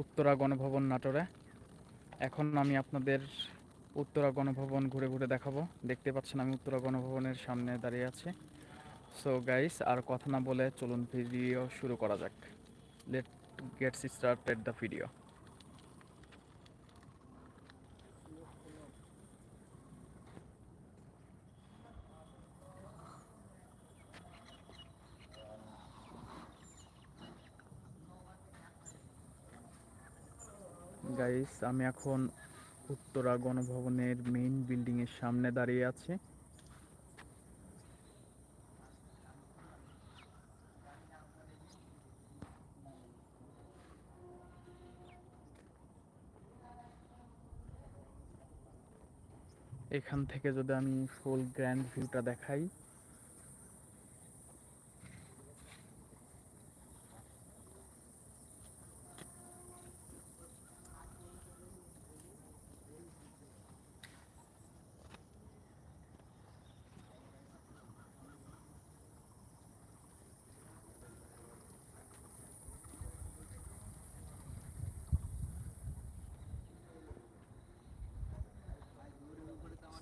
উত্তরা গণভবন নাটোরে। এখন আমি আপনাদের উত্তরা গণভবন ঘুরে ঘুরে দেখাবো। দেখতে পাচ্ছেন আমি উত্তরা গণভবনের সামনে দাঁড়িয়ে আছি। সো গাইস আর কথা না বলে চলুন ভিডিও শুরু করা যাক। Let gets started the video guys আমি এখন উত্তরা গণভবনের মেইন বিল্ডিং এর সামনে দাঁড়িয়ে আছি। এখান থেকে যদি আমি ফুল গ্র্যান্ড ভিউটা দেখাই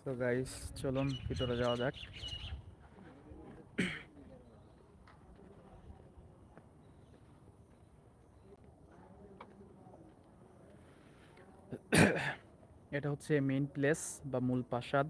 তো গাইস চলুন ভিতরে যাওয়া যাক। এটা হচ্ছে মেইন প্লেস বা মূল প্রাসাদ।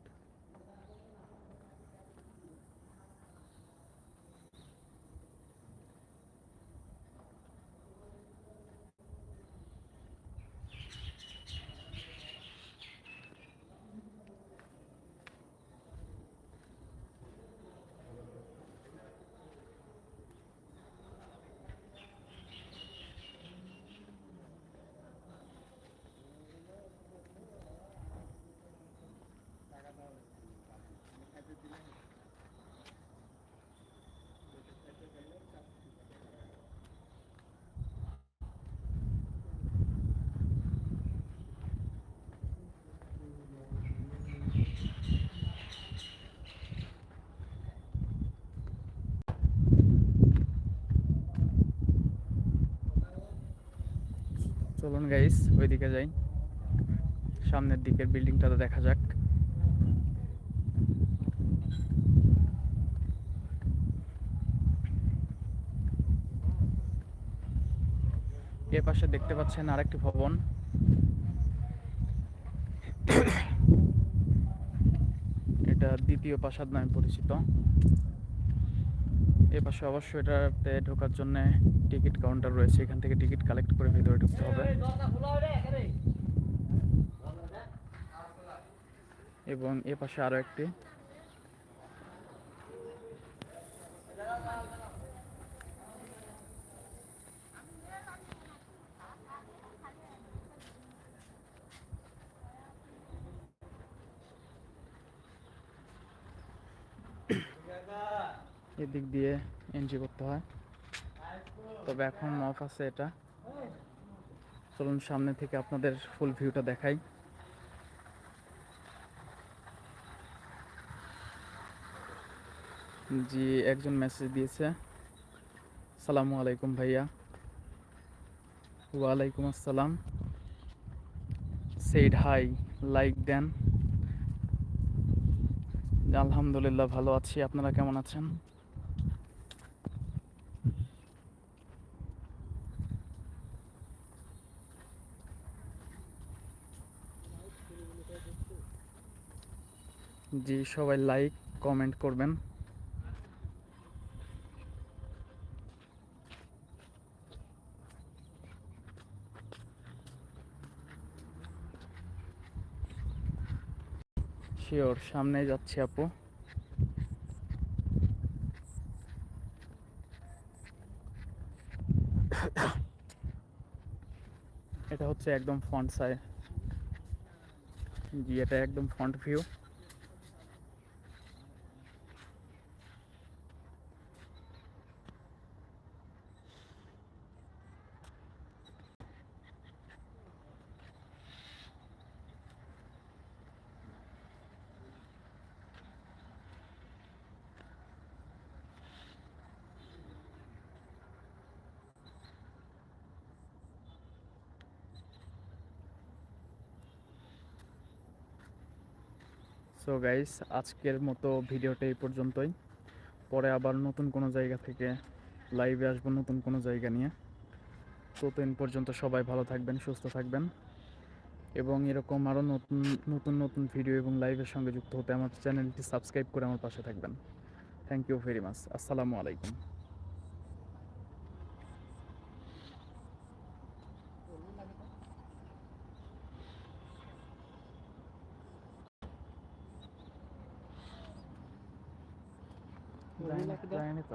চলুন গাইস ওইদিকে যাই। সামনের দিকের বিল্ডিংটাতে দেখা যাক। এ পাশে দেখতে পাচ্ছেন আরেকটি ভবন। এটা দ্বিতীয় প্রাসাদ নামে পরিচিত। এ পাশে অবশ্যই এটাতে ঢোকার জন্য টিকিট কাউন্টার রয়েছে। এখান থেকে টিকিট কালেক্ট করে ভিতরে ঢুকতে হবে। এবং এ পাশে আরও একটি এদিক দিয়ে এন্ট্রি করতে হয়। তবে এখন অফ আছে এটা। চলুন সামনে থেকে আপনাদের ফুল ভিউটা দেখাই। জি, একজন মেসেজ দিয়েছে। সালামু আলাইকুম ভাইয়া। ওয়ালাইকুম আসসালাম। সেইড হাই লাইক দেন। আলহামদুলিল্লাহ, ভালো আছি। আপনারা কেমন আছেন? জি, সবাই লাইক কমেন্ট করবেন। শিওর সামনে যাচ্ছি আপু। এটা হচ্ছে একদম ফ্রন্ট সাইড জি, এটা একদম ফ্রন্ট ভিউ সো গাইস আজকের মতো ভিডিওটা এই পর্যন্তই। পরে আবার নতুন কোনো জায়গা থেকে লাইভে আসব নতুন কোনো জায়গা নিয়ে। ততদিন পর্যন্ত সবাই ভালো থাকবেন, সুস্থ থাকবেন। এবং এরকম আরও নতুন নতুন নতুন ভিডিও এবং লাইভের সঙ্গে যুক্ত হতে আমার চ্যানেলটি সাবস্ক্রাইব করে আমার পাশে থাকবেন। থ্যাংক ইউ ভেরি মাচ আসসালামু আলাইকুম। যায়নি তো